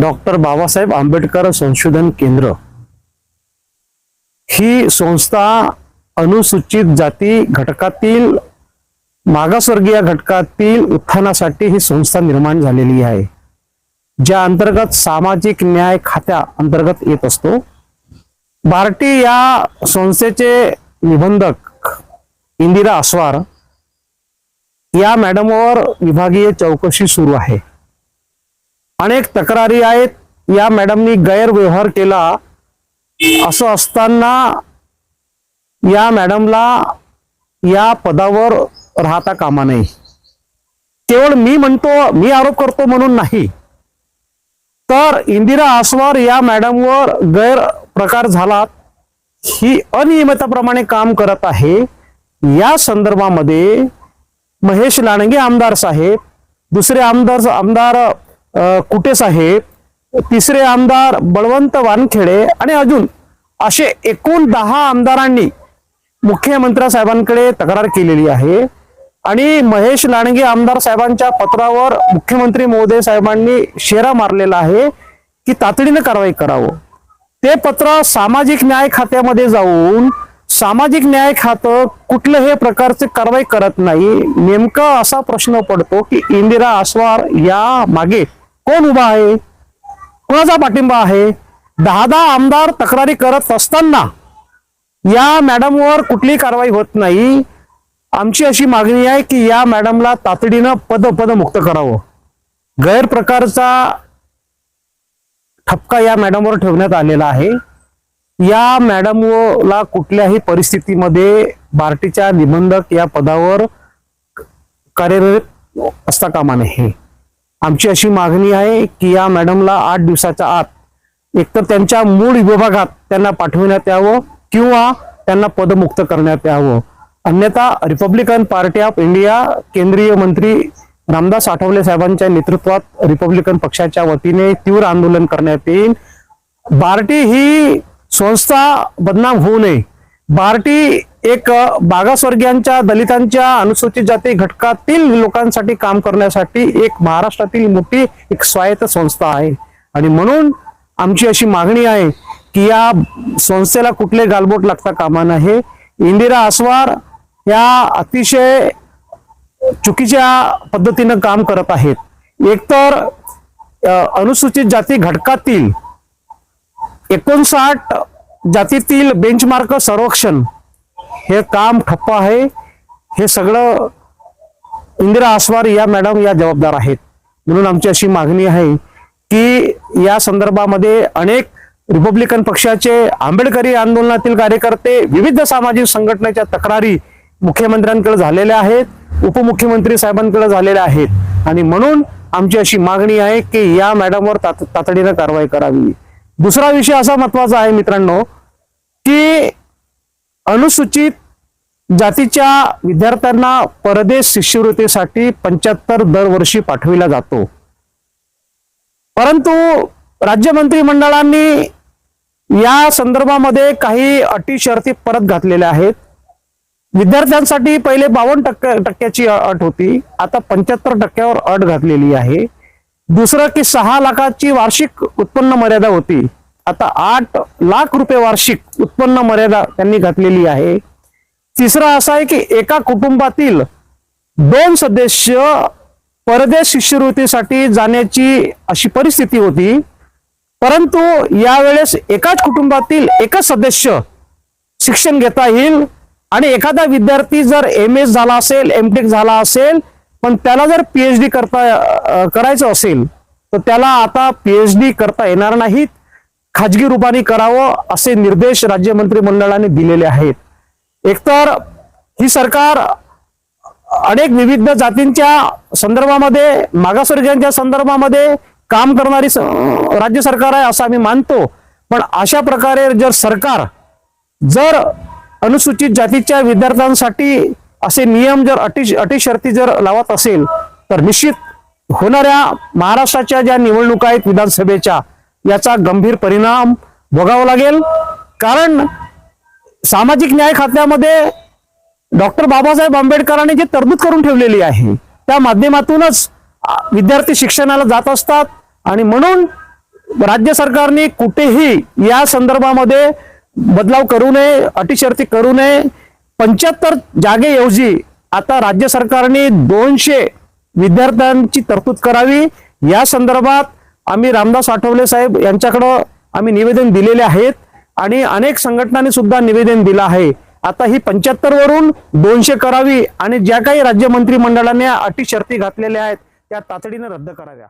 Doctor Babasaheb Ambedkar संशोधन केंद्र. ही संस्था अनुसूचित जाती घटकातील मागासवर्गीय घटकातील उत्थानासाठी ही संस्था निर्माण झालेली आहे. ज्या अंतर्गत सामाजिक न्याय खात्या अंतर्गत येत असतो. बार्टी या संस्थेचे निबंधक इंदिरा अस्वार या मॅडमवर विभागीय चौकशी सुरू आहे. अनेक तक्रारी आहेत. या मॅडमनी गैरव्यवहार केला. असं असताना या मॅडमला या पदावर राहता कामा नये. केवळ मी म्हणतो मी आरोप करतो म्हणून नाही. तर इंदिरा आसवार या मॅडमवर गैरप्रकार झाला. ही अनियमितप्रमाणे काम करत आहे. या संदर्भामध्ये महेश लांडगे आमदार साहेब दुसरे आमदार आमदार कुटे साहेब? तिसरे आमदार बळवंत वानखेडे आणि अजून असे एकूण दहा आमदारांनी मुख्यमंत्री साहेबांकडे तक्रार केलेली आहे. आणि महेश लांडगे आमदार साहेबांच्या पत्रावर मुख्यमंत्री महोदय साहेबांनी शेरा मारलेला आहे की तातडीनं कारवाई करावं. ते पत्र सामाजिक न्याय खात्यामध्ये जाऊन सामाजिक न्याय खातं कुठलं हे प्रकारचे कारवाई करत नाही. नेमका असा प्रश्न पडतो की इंदिरा आसवार या मागे कोण उभा आहे? कोणाचा पाठिंबा आहे? दहा दहा आमदार तक्रारी करत असताना या मॅडमवर कुठलीही कारवाई होत नाही? आमची अशी मागणी आहे की या मॅडमला तातडीनं पद मुक्त करावं. गैरप्रकारचा ठपका या मॅडमवर ठेवण्यात आलेला आहे. या मॅडमला कुठल्याही परिस्थितीमध्ये बार्टीच्या निबंधक या पदावर कार्यरत असता कामा नये. आमची अशी मागणी आहे की या मॅडमला आठ दिवसाच्या आत एकतर त्यांच्या मूळ विभागात त्यांना पाठविण्यात यावं किंवा त्यांना पदमुक्त करण्यात यावं. अन्यथा रिपब्लिकन पार्टी ऑफ इंडिया केंद्रीय मंत्री रामदास आठवले साहेबांच्या नेतृत्वात रिपब्लिकन पक्षाच्या वतीने तीव्र आंदोलन करण्यात येईल. बार्टी ही संस्था बदनाम होऊ नये. बार्टी एक मागासवर्गीयांच्या दलितांच्या अनुसूचित जाती घटकातील लोकांसाठी काम करण्यासाठी एक महाराष्ट्रातील मोठी एक स्वायत्त संस्था आहे. आणि म्हणून आमची अशी मागणी आहे की या संस्थेला कुठले गालबोट लागता कामा नाही इंदिरा आसवार या अतिशय चुकीच्या पद्धतीनं काम करत आहेत. एकतर अनुसूचित जाती घटकातील एकोणसाठ जातीतील बेंचमार्क संरक्षण हे काम ठप्प आहे. हे सगळं इंदिरा आसवार या मॅडम या जबाबदार आहेत. म्हणून आमची अशी मागणी आहे की या संदर्भामध्ये अनेक रिपब्लिकन पक्षाचे आंबेडकरी आंदोलनातील कार्यकर्ते विविध सामाजिक संघटनेच्या तक्रारी मुख्यमंत्र्यांकडे झालेल्या आहेत उपमुख्यमंत्री साहेबांकडे झालेल्या आहेत. आणि म्हणून आमची अशी मागणी आहे की या मॅडमवर तात- तातडीनं कारवाई करावी. दुसरा विषय असा महत्त्वाचा आहे मित्रांनो की अनुसूचित जातीच्या विद्यार्थ्यांना परदेश शिष्यवृत्तीसाठी पंच्याहत्तर दरवर्षी पाठविला जातो. परंतु राज्य मंत्रिमंडळांनी या संदर्भामध्ये काही अटी शर्ती परत घातलेल्या आहेत. विद्यार्थ्यांसाठी पहिले बावन्न टक्के टक्क्याची अट होती. आता पंच्याहत्तर टक्क्यावर अट घातलेली आहे. दुसरं की सहा लाखाची वार्षिक उत्पन्न मर्यादा होती. आता आठ लाख रुपये वार्षिक उत्पन्न मर्यादा त्यांनी घातलेली आहे. तिसरं असा आहे की एका कुटुंबातील दोन सदस्य परदेश शिष्यवृत्तीसाठी जाण्याची अशी परिस्थिती होती. परंतु यावेळेस एकाच कुटुंबातील एकच सदस्य शिक्षण घेता येईल आणि एखादा विद्यार्थी जर एम एस झाला असेल एम टेक झाला असेल पण त्याला जर पीएचडी करता करायचं असेल तर त्याला आता पीएचडी करता येणार नाहीत. खाजगी रूपाने करावं असे निर्देश राज्य मंत्रिमंडळाने दिलेले आहेत. एकतर ही सरकार अनेक विविध जातींच्या संदर्भामध्ये मागासवर्गीयांच्या संदर्भामध्ये काम करणारी राज्य सरकार आहे असं आम्ही मानतो. पण अशा प्रकारे जर सरकार जर अनुसूचित जातीच्या विद्यार्थ्यांसाठी असे नियम जर अटी अटी शर्ती जर लावत असेल तर निश्चित होणाऱ्या महाराष्ट्राच्या ज्या निवडणुका आहेत विधानसभेच्या याचा गंभीर परिणाम भोगावा लागेल. कारण सामाजिक न्याय खात्यामध्ये डॉक्टर बाबासाहेब आंबेडकरांनी जी तरतूद करून ठेवलेली आहे त्या माध्यमातूनच विद्यार्थी शिक्षणाला जात असतात. आणि म्हणून राज्य सरकारने कुठेही या संदर्भामध्ये बदलाव करू नये अटीशर्ती करू नये. पंच्याहत्तर जागेऐवजी आता राज्य सरकारने दोनशे विद्यार्थ्यांची तरतूद करावी. या संदर्भात आम्ही रामदास आठवले साहेब यांच्याकडं आम्ही निवेदन दिलेले आहेत. आणि अनेक संघटनांनी सुद्धा निवेदन दिलं आहे. आता ही पंच्याहत्तर वरून दोनशे करावी आणि ज्या काही राज्य मंत्रिमंडळाने अटी शर्ती घातलेल्या आहेत त्या तातडीनं रद्द कराव्या.